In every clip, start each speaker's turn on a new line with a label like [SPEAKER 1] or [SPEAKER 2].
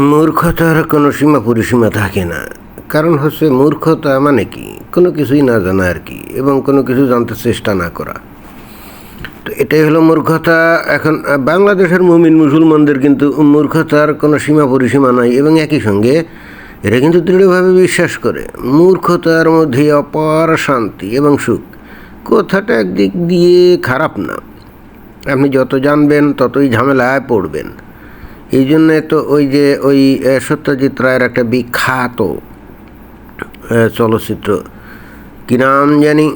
[SPEAKER 1] মূর্খতার কোনো সীমা পরিসীমা থাকে না। কারণ হচ্ছে মূর্খতা মানে কি? কোনো কিছুই না জানা আর কি? এবং কোনো কিছু জানতে চেষ্টা না করা। তো এটাই হলো মূর্খতা। এখন বাংলাদেশের মুমিন মুসলমানদের কিন্তু মূর্খতার কোনো সীমা পরিসীমা নাই এবং একই সঙ্গে এরা কিন্তু দৃঢ়ভাবে বিশ্বাস করে, মূর্খতার মধ্যে অপার শান্তি এবং সুখ কথাটা একদিক দিয়ে খারাপ না। আপনি যত জানবেন, ততই ঝামেলায় পড়বেন। এই জন্যে তো ওই যে ওই সত্যজিৎ রায়ের একটা বিখ্যাত চলচ্চিত্র, কি নাম জানি?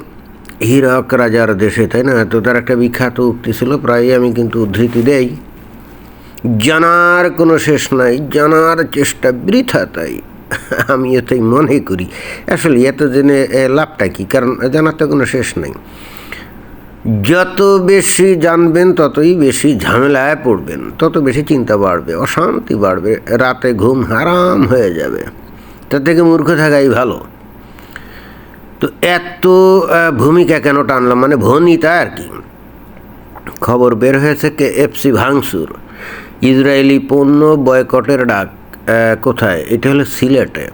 [SPEAKER 1] হীরক রাজার দেশে, তাই না? তো তার একটা বিখ্যাত উক্তি ছিল প্রায় আমি কিন্তু উদ্ধৃতি দেই। জানার কোনো শেষ নাই, জানার চেষ্টা বৃথা তাই। আমি এটাই মনে করি। আসলে এত জেনে লাভটা কি? কারণ, জানার তো কোনো শেষ নাই। যত বেশি জানবেন, ততই বেশি ঝামেলায় পড়বেন। তত বেশি চিন্তা বাড়বে, অশান্তি বাড়বে, রাতে ঘুম হারাম হয়ে যাবে। তার থেকে মূর্খ থাকাই ভালো। তো এত ভূমিকা কেন টানলাম? মানে ভনিতা আর কি। খবর বের হয়েছে কে? এফসি ভাঙসুর ইসরায়েলি পণ্য বয়কটের ডাক কোথায়? এটা হলো সিলেটে।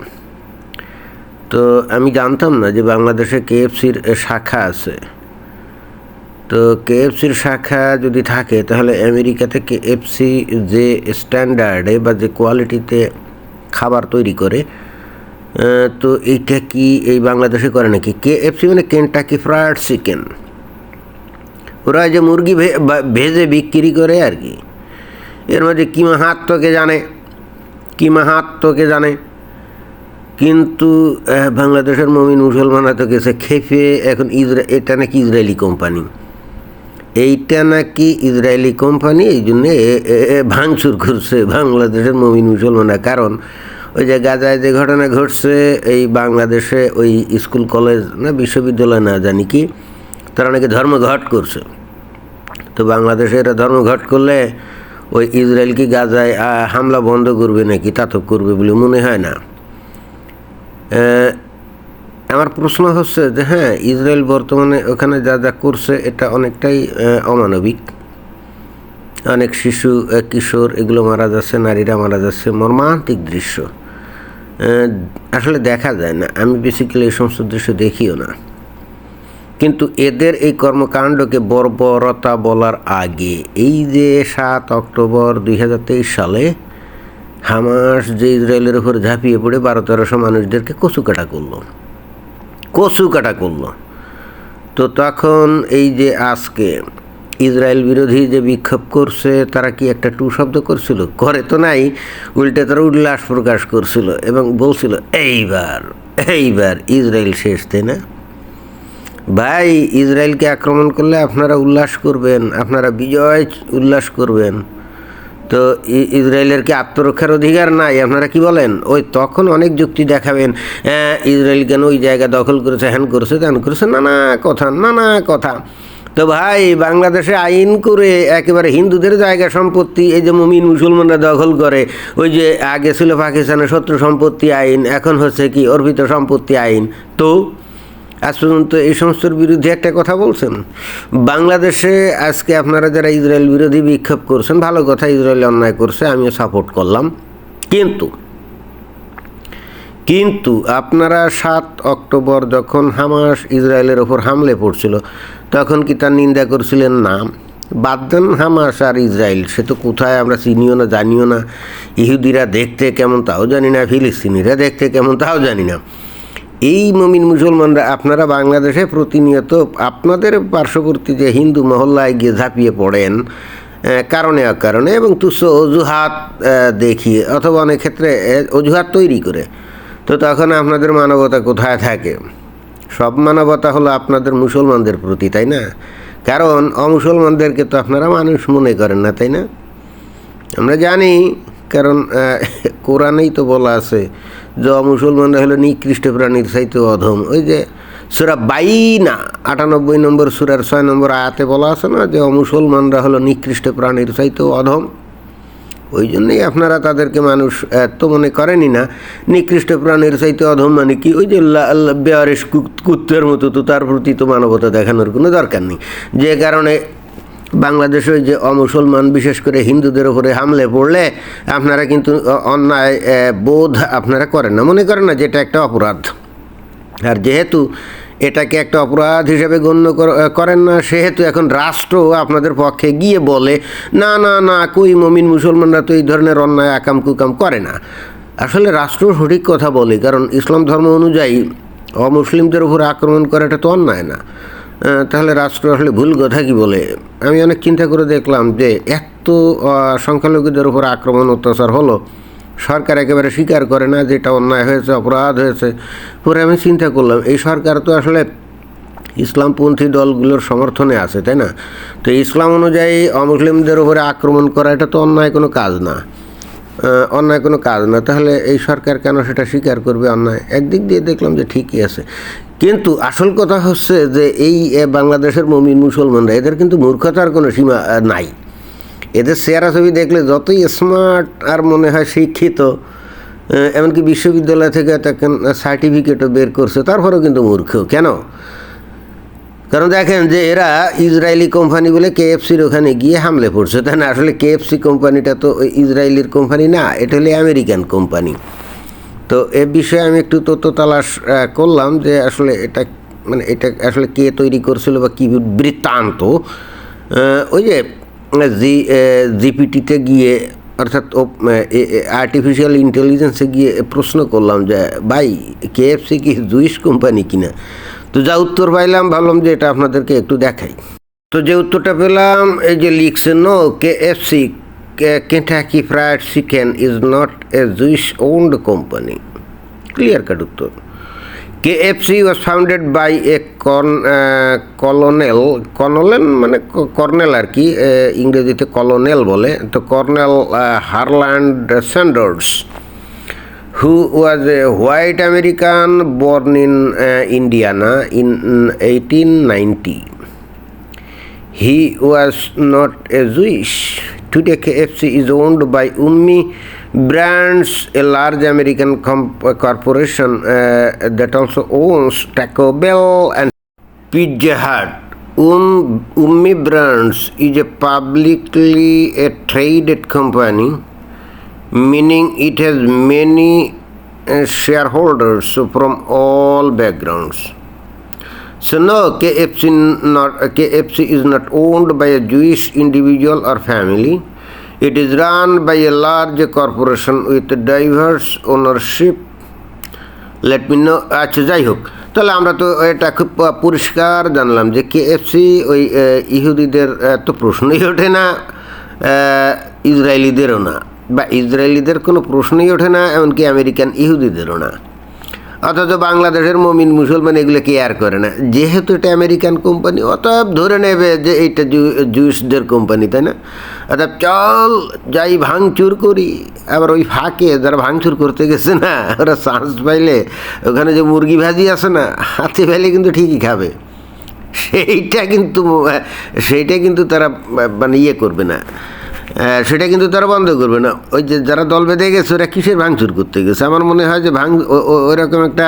[SPEAKER 1] তো আমি জানতাম না যে বাংলাদেশে কেএফসির শাখা আছে। তো কেএফসির শাখা যদি থাকে, তাহলে আমেরিকাতে কেএফসি যে স্ট্যান্ডার্ডে বা যে কোয়ালিটিতে খাবার তৈরি করে তো এইটা কি এই বাংলাদেশে করে নাকি? কেএফসি মানে কেনটাকি ফ্রায়েড চিকেন। ওরা যে মুরগি ভেজে বিক্রি করে আর কি। এর মধ্যে কী মাহাত্মকে জানে কী মাহাত্মকে জানে। কিন্তু বাংলাদেশের মমিন মুসলমানরা তো গেছে খেপে এখন ইসরা এটা নাকি ইসরায়েলি কোম্পানি। এইটা নাকি ইসরায়েলি কোম্পানি, এই জন্য ভাঙচুর করছে বাংলাদেশের মমিন মুসলমানরা। কারণ ওই যে গাজায় যে ঘটনা ঘটছে, এই বাংলাদেশে ওই স্কুল, কলেজ না বিশ্ববিদ্যালয় না জানি কি, তারা নাকি ধর্মঘট করছে। তো বাংলাদেশে এরা ধর্মঘট করলে ওই ইসরায়েল কি গাজায় হামলা বন্ধ করবে নাকি, তা তো করবে বলে মনে হয় না। আমার প্রশ্ন হচ্ছে যে হ্যাঁ ইসরায়েল বর্তমানে ওখানে যা যা করছে, এটা অনেকটাই অমানবিক। অনেক শিশু কিশোর, এগুলো মারা যাচ্ছে, নারীরা মারা যাচ্ছে, মর্মান্তিক দৃশ্য। আসলে দেখা যায় না, আমি বেসিক্যালি এই সমস্ত দৃশ্য দেখিও না। কিন্তু এদের এই কর্মকাণ্ডকে বর্বরতা বলার আগে, এই যে সাত অক্টোবর দুই হাজার তেইশ সালে হামাস যে ইসরায়েলের উপর ঝাঁপিয়ে পড়ে বারো তেরোশো মানুষদেরকে কচু কাটা করল। কচু কাটা করল। তো তখন এই যে আজকে ইসরায়েল বিরোধী যে বিক্ষোভ করছে, তারা কি একটা টু শব্দ করছিল? করে তো নাই, উল্টে তারা উল্লাস প্রকাশ করছিল এবং বলছিল, এইবার এইবার ইসরায়েল শেষ, তাই না? ভাই, ইসরায়েলকে আক্রমণ করলে আপনারা উল্লাস করবেন, আপনারা বিজয় উল্লাস করবেন। তো ইসরায়েলের কি আত্মরক্ষার অধিকার নাই? আপনারা কি বলেন? ওই তখন অনেক যুক্তি দেখাবেন হ্যাঁ ইসরায়েল কেন ওই জায়গা দখল করেছে, হ্যান করেছে, ত্যান করেছে, নানা কথা নানা কথা। তো ভাই, বাংলাদেশে আইন করে একেবারে হিন্দুদের জায়গা সম্পত্তি, এই যে মুমিন মুসলমানরা দখল করে, ওই যে আগে ছিল পাকিস্তানের শত্রু সম্পত্তি আইন, এখন হচ্ছে কি অর্পিত সম্পত্তি আইন। তো আজ পর্যন্ত এই সমস্তর বিরুদ্ধে একটা কথা বলছেন। বাংলাদেশে আজকে আপনারা যারা ইসরায়েল বিরোধী বিক্ষোভ করছেন, ভালো কথা, ইসরায়েল অন্যায় করছে, আমিও সাপোর্ট করলাম। কিন্তু কিন্তু আপনারা সাত অক্টোবর যখন হামাস ইসরায়েলের ওপর হামলে পড়ছিল, তখন কি তার নিন্দা করছিলেন? না। বাদ দেন হামাস আর ইসরায়েল, সে তো কোথায় আমরা চিনিও না, জানিও না। ইহুদিরা দেখতে কেমন তাও জানি না, ফিলিস্তিনিরা দেখতে কেমন তাও জানি না। এই মমিন মুসলমানরা আপনারা বাংলাদেশে প্রতিনিয়ত আপনাদের পার্শ্ববর্তী যে হিন্দু মহল্লায় গিয়ে ঝাঁপিয়ে পড়েন কারণে অকারণে এবং তুচ্ছ অজুহাত দেখিয়ে অথবা অনেক ক্ষেত্রে অজুহাত তৈরি করে। তো তখন আপনাদের মানবতা কোথায় থাকে? সব মানবতা হলো আপনাদের মুসলমানদের প্রতি, তাই না? কারণ অমুসলমানদেরকে তো আপনারা মানুষ মনে করেন না, তাই না? আমরা জানি কারণ কোরআনেই তো বলা আছে যে অমুসলমানরা হলো নিকৃষ্ট প্রাণীর চাইতে অধম। ওই যে সুরা বাইনা, আটানব্বই নম্বর সুরার ছয় নম্বর আয়াতে বলা আছে না যে অমুসলমানরা হলো নিকৃষ্ট প্রাণীর চাইতে অধম? ওই জন্যই আপনারা তাদেরকে মানুষ এত মনে করেনই না, নিকৃষ্ট প্রাণীর চাইতে অধম মানে কি? ওই যে বেয়ারিস কুত্তের মতো তো তার প্রতি তো মানবতা দেখানোর কোনো দরকার নেই। যে কারণে বাংলাদেশে যে অমুসলমান, বিশেষ করে হিন্দুদের উপরে হামলে পড়লে আপনারা কিন্তু অন্যায় বোধ আপনারা করেন না। মনে করেন না যে এটা একটা অপরাধ। আর যেহেতু এটাকে একটা অপরাধ হিসেবে গণ্য করেন না, সেহেতু এখন রাষ্ট্র আপনাদের পক্ষে গিয়ে বলে, না না না, কই মমিন মুসলমানরা তো এই ধরনের অন্যায়, আকাম, কুকাম করে না। আসলে রাষ্ট্র সঠিক কথা বলে, কারণ ইসলাম ধর্ম অনুযায়ী অমুসলিমদের উপর আক্রমণ করাটা তো অন্যায় না। তাহলে রাষ্ট্র আসলে ভুল কথা কি বলে? আমি অনেক চিন্তা করে দেখলাম যে এত সংখ্যালঘুদের উপর আক্রমণ, অত্যাচার হলো। সরকার একেবারে স্বীকার করে না যে এটা অন্যায় হয়েছে, অপরাধ হয়েছে। পরে আমি চিন্তা করলাম, এই সরকার তো আসলে ইসলামপন্থী দলগুলোর সমর্থনে আছে, তাই না? তো ইসলাম অনুযায়ী অমুসলিমদের উপরে আক্রমণ করা, এটা তো অন্যায় কোনো কাজ না। অন্যায় কোনো কাজ না। তাহলে এই সরকার কেন সেটা স্বীকার করবে অন্যায়? একদিক দিয়ে দেখলাম যে ঠিকই আছে। কিন্তু আসল কথা হচ্ছে যে এই বাংলাদেশের মমিন মুসলমানরা, এদের কিন্তু মূর্খতার কোনো সীমা নাই। এদের চেহারা ছবি দেখলে যতই স্মার্ট আর মনে হয় শিক্ষিত এমনকি বিশ্ববিদ্যালয় থেকে তাকে সার্টিফিকেটও বের করছে, তারপরেও কিন্তু মূর্খ। কেন? কারণ দেখেন যে এরা ইসরায়েলি কোম্পানি বলে কেএফসির ওখানে গিয়ে হামলে পড়ছে। তাই না? আসলে কেএফসি কোম্পানিটা তো ইসরায়েলির কোম্পানি না, এটা হলে আমেরিকান কোম্পানি তো এ বিষয়ে আমি একটু তথ্য তালাশ করলাম যে আসলে এটা মানে এটা আসলে কে তৈরি করছিল বা কী বৃত্তান্ত। ওই যে, জি জিপিটিতে গিয়ে অর্থাৎ আর্টিফিশিয়াল ইন্টেলিজেন্সে গিয়ে প্রশ্ন করলাম যে, ভাই কেএফসি কি জুইস কোম্পানি কিনা? তো যা উত্তর পাইলাম, ভাবলাম যে এটা আপনাদেরকে একটু দেখাই। তো যে উত্তরটা পেলাম, এই যে লিখছে no K F C Kentucky fried chicken is not a Jewish owned company clear cut উত্তর. K F C was founded by a corn colonel colonel মানে কর্নেল আর কি ইংরেজিতে কলোনেল বলে। তো colonel Harland Sanders who was a white American born in Indiana in eighteen ninety he was not a Jewish Today, KFC is owned by Ummi Brands, a large American corporation uh, that also owns Taco Bell and Pizza Hut. Um, Ummi Brands is a publicly a traded company, meaning it has many uh, shareholders from all backgrounds. So no, KFC not KFC is not owned by a Jewish individual or family. It is run by a large corporation with diverse ownership. Let me know আচ্ছা যাই হোক তাহলে আমরা তো এটা খুব পরিষ্কার জানলাম যে কেএফসি ওই ইহুদিদের তো প্রশ্নই ওঠে না ইসরায়েলিদেরও না বা ইসরায়েলিদের কোনো প্রশ্নই ওঠে না এমনকি আমেরিকান ইহুদিদেরও না অথচ বাংলাদেশের মমিন মুসলমান এগুলো কেয়ার করে না। যেহেতু এটা আমেরিকান কোম্পানি অতএব ধরে নেবে যে এইটা জুইসদের কোম্পানি তাই না? অর্থাৎ চল, যাই ভাঙচুর করি। আবার ওই ফাঁকে যারা ভাঙচুর করতে গেছে না, ওরা চান্স পাইলে ওখানে যে মুরগি ভাজি আছে না, হাতে পাইলে কিন্তু ঠিকই খাবে। সেইটা কিন্তু সেইটা কিন্তু তারা মানে ইয়ে করবে না। সেটা কিন্তু তারা বন্ধ করবে না। ওই যে যারা দল বেঁধে গেছে, ওরা কিসের ভাঙচুর করতে গেছে? আমার মনে হয় যে ভাঙ ওইরকম একটা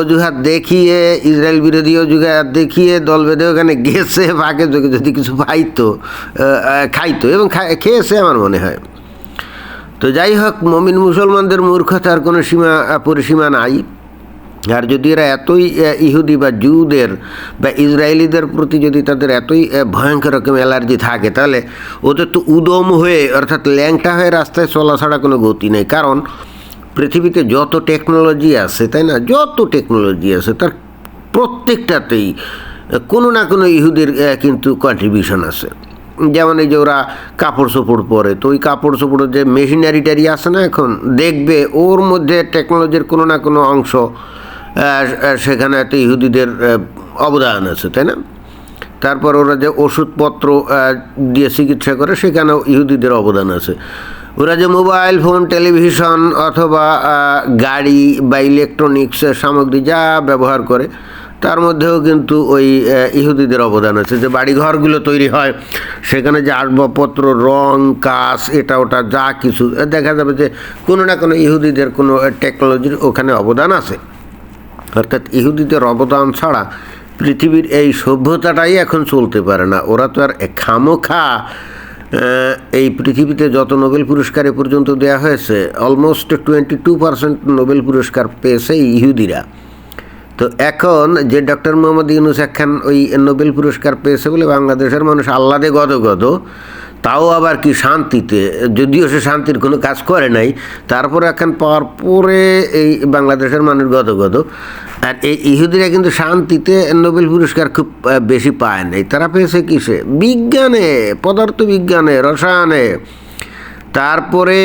[SPEAKER 1] অজুহাত দেখিয়ে, ইসরায়েল বিরোধী অজুহাত দেখিয়ে দল বেঁধে ওখানে গেছে ফাঁকে যদি যদি কিছু পাইতো খাইতো এবং খেয়েছে আমার মনে হয়। তো যাই হোক, মমিন মুসলমানদের মূর্খতার কোনো সীমা, পরিসীমা নাই। আর যদি এরা এতই ইহুদি বা জুদের বা ইসরায়েলিদের প্রতি যদি তাদের এতই ভয়ঙ্কর রকম অ্যালার্জি থাকে, তাহলে ওদের তো উদম হয়ে, অর্থাৎ ল্যাংটা হয়ে রাস্তায় চলা ছাড়া কোনো গতি নেই। কারণ পৃথিবীতে যত টেকনোলজি আছে, তাই না? যত টেকনোলজি আছে, তার প্রত্যেকটাতেই কোনো না কোনো ইহুদের কিন্তু কন্ট্রিবিউশন আছে। যেমন এই যে ওরা কাপড় চোপড় পরে, তো ওই কাপড় চোপড়ের যে মেশিনারিটারি আছে না এখন, দেখবে ওর মধ্যে টেকনোলজির কোনো না কোনো অংশ সেখানে একটা ইহুদিদের অবদান আছে, তাই না? তারপর ওরা যে ওষুধপত্র দিয়ে চিকিৎসা করে, সেখানেও ইহুদিদের অবদান আছে। ওরা যে মোবাইল, ফোন, টেলিভিশন অথবা গাড়ি বা ইলেকট্রনিক্স সামগ্রী যা ব্যবহার করে, তার মধ্যেও কিন্তু ওই ইহুদিদের অবদান আছে। যে বাড়িঘরগুলো তৈরি হয়, সেখানে যে আসবাবপত্র, রং কাজ এটা, ওটা, যা কিছু, দেখা যাবে যে কোনো না কোনো ইহুদিদের কোনো টেকনোলজির ওখানে অবদান আছে। অর্থাৎ ইহুদিদের অবদান ছাড়া পৃথিবীর এই সভ্যতাটাই এখন চলতে পারে না। ওরা তো আর খামোখা এই পৃথিবীতে যত নোবেল পুরস্কার এ পর্যন্ত দেওয়া হয়েছে almost twenty two percent Nobel পুরস্কার পেয়েছে ইহুদিরা। তো এখন যে ডক্টর মোহাম্মদ ইউনুস একখান ওই নোবেল পুরস্কার পেয়েছে বলে বাংলাদেশের মানুষ আহ্লাদে গদ গদ তাও আবার কি শান্তিতে? যদিও সে শান্তির কোনো কাজ করে নাই, তারপর এখন পাওয়ার পরে এই বাংলাদেশের মানুষ গত গত। আর এই ইহুদিরা কিন্তু শান্তিতে নোবেল পুরস্কার খুব বেশি পায় নাই। তারা পেয়েছে কিসে? বিজ্ঞানে, পদার্থবিজ্ঞানে, রসায়নে। তারপরে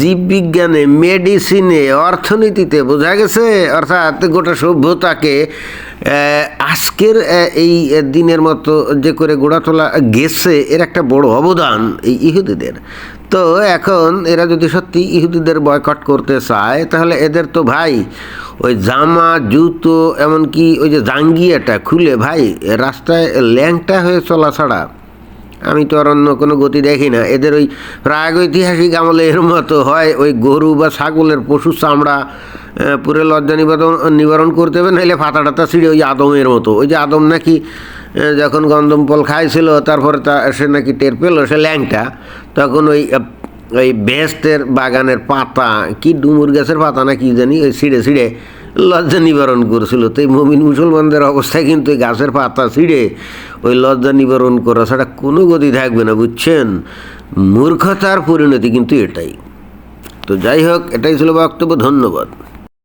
[SPEAKER 1] জীববিজ্ঞানে, মেডিসিনে, অর্থনীতিতে, বোঝা গেছে? অর্থাৎ গোটা সভ্যতাকে আজকের এই দিনের মতো যে করে গোড়া তোলা গেছে, এর একটা বড় অবদান এই ইহুদিদের। তো এখন এরা যদি সত্যি ইহুদিদের বয়কট করতে চায়, তাহলে এদের তো ভাই, ওই জামা, জুতো, এমনকি ওই যে জাঙ্গিয়াটা খুলে, ভাই, রাস্তায় ল্যাংটা হয়ে চলা ছাড়া আমি তো আর অন্য কোনো গতি দেখি না। এদের ওই প্রাগৈতিহাসিক এর মতো হয়, ওই গরু বা ছাগলের পশু চামড়া পুরো লজ্জা নিবারণ নিবারণ করতে হবে নাহলে ফাতা টাতা ছিঁড়ে ওই আদমের মতো। ওই যে আদম নাকি যখন গন্ধম ফল খাইছিল, তারপরে তা সে নাকি টের পেল, সে ল্যাংটা। তখন ওই ওই বেস্টের বাগানের পাতা, কি ডুমুর গাছের পাতা না কি জানি, ওই ছিঁড়ে ছিঁড়ে লজ্জা নিবারণ করছিল। তো এই মমিন মুসলমানদের অবস্থায় কিন্তু এই গাছের পাতা ছিঁড়ে ওই লজ্জা নিবারণ করা ছাড়া কোনো গতি থাকবে না, বুঝছেন? মূর্খতার পরিণতি কিন্তু এটাই। তো যাই হোক, এটাই ছিল বক্তব্য, ধন্যবাদ।